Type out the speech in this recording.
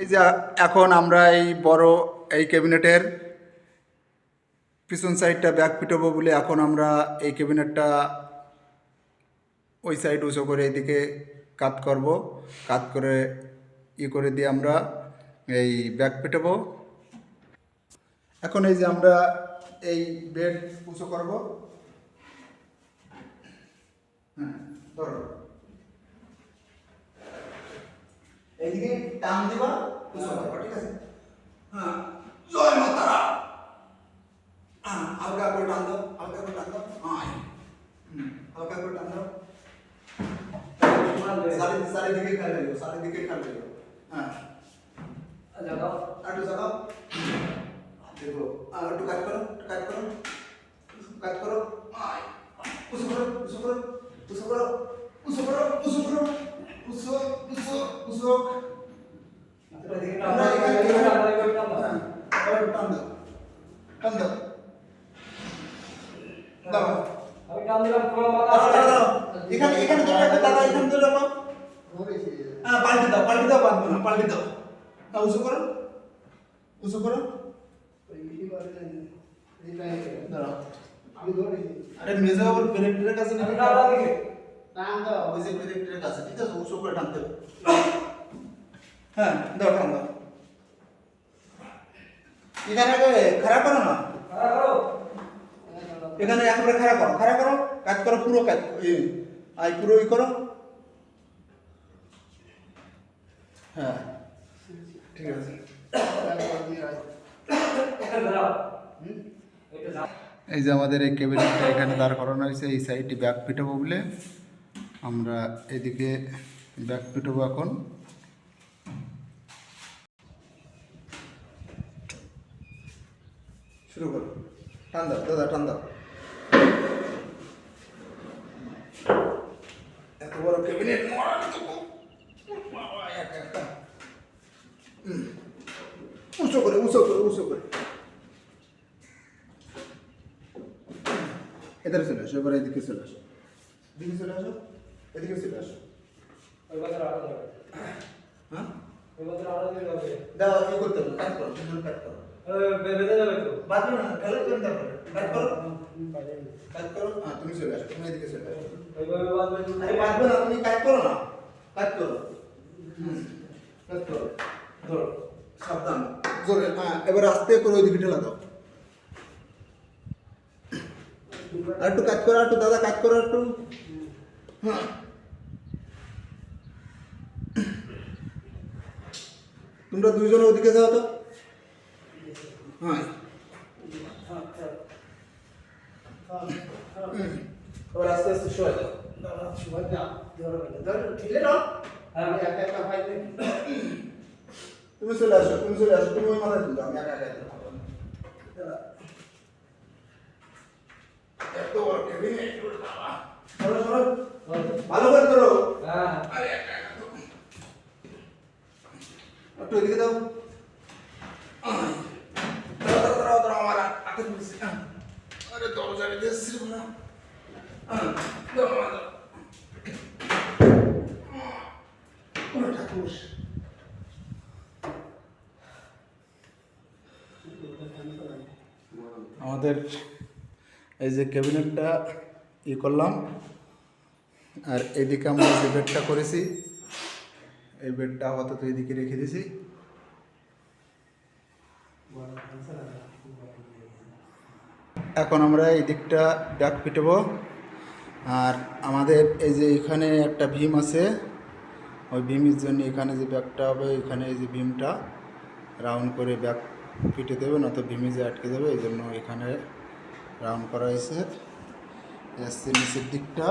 এই যে এখন আমরা এই বড় এই ক্যাবিনেটের পিছন সাইডটা ব্যাক পিটাবো বলে এখন আমরা এই ক্যাবিনেটটা ওই সাইড উঁচু করে এদিকে কাত করব। কাত করে ই করে দিয়ে আমরা এই ব্যাক পিটাবো। এখন এই যে আমরা এই বেড উঁচু করব। হ্যাঁ ধরো। এইদিকে টান দিবা উঁচু করবা ঠিক আছে? হ্যাঁ। জয় মাতারা হ্যাঁ হালকা করে টান দাও হালকা করে টান দাও। হ্যাঁ হুম, হালকা করে টান দাও। সারি চারিদিকে খেয়াল রাখো চারিদিকে খেয়াল রাখো। হ্যাঁ। একটু জাগাও। দেখো আর একটু কাজ করো একটু কাজ করো। কাজ করো আয়। উসু করো উসু করো উসু করো উসু করো উসু করো। উসু উসু উসু আমরা এখানে হ্যাঁ, আবার একটু টান দাও টান দাও দাও দাঁড়াও, দাঁড়াও, দাঁড়াও। এখানে এখানে ধরে রাখো দাদা এখানে ধরে রাখো হ্যাঁ পাল্টে দাও পাল্টে দাও বাঁধবো না পাল্টে দাও হ্যাঁ উঁচু করো উঁচু করো দাঁড়াও আরে মেজে আবার ব্রেকের কাছে নাকি টান দাও ওই যে ব্রেকের কাছে ঠিক আছে? উঁচু করে টানতে হবে। হ্যাঁ দাও টান দাও। এখানে আগে খারাপ করো না। এখানে একবারে খারাপ করো খারাপ করো কাজ করো পুরো কাজ এই আই পুরো ই করো। হ্যাঁ। ঠিক আছে। এই যে আমাদের এই ক্যাবিনেটটা এখানে দাঁড় করানো হয়েছে এই সাইডটি ব্যাক পিটাবো বলে। আমরা এদিকে ব্যাক পিটাবো এখন। শুরু করো। টান দাও, দাদা, টান দাও। এত বড় ক্যাবিনেট উঁচু করে উঁচু করে উঁচু করে। এদের চলে আসো, এবার এদিকে চলে আসো। এদিকে চলে আসো। এদিকে চলে আসো। হ্যাঁ? দাও কি করতে হবে? কাট করো সুন্দর কাট করো। বাদ না খেলো করে। তারপরে কাট করো কাট করো। হ্যাঁ তুমি চলে আসো তুমি এদিকে চলে আসো। আরে বাঁধবে না তুমি কাট করো না। কাট করো। কাট করো। ধরো সাবধান। জোরে হ্যাঁ এবার আস্তে করে ওইদিকে ঠেলা দাও। আর একটু কাজ করো একটু দাদা কাজ করো একটু। হ্যাঁ। তোমরা দুইজন ওদিকে যাও তো হ্যাঁ। আস্তে আস্তে শোয়া যাও না তুমি চলে আসো তুমি চলে আসো তুমি ওই মাথায় তুলো আমি একা একা। এত বড় সরো, সরো। ভালো করে ধরো আরে একা একা তো। একটু এদিকে দাও। আরে ঠাকুর। আমাদের এই যে ক্যাবিনেটটা ই করলাম, আর এদিকে আমরা যে বেডটা করেছি এই বেডটা আপাতত এদিকে রেখে দিছি। এখন আমরা এই দিকটা ব্যাক পিটাবো। আর আমাদের এই যে এখানে একটা ভীম আছে, ওই ভীমের জন্য এখানে যে ব্যাগটা হবে, এখানে এই যে ভীমটা, রাউন্ড করে ব্যাগ পিটে দেবে নয়তো ভীমে যে আটকে যাবে, এই জন্য এখানে রাউন্ড করা হয়েছে। নিচের দিকটা।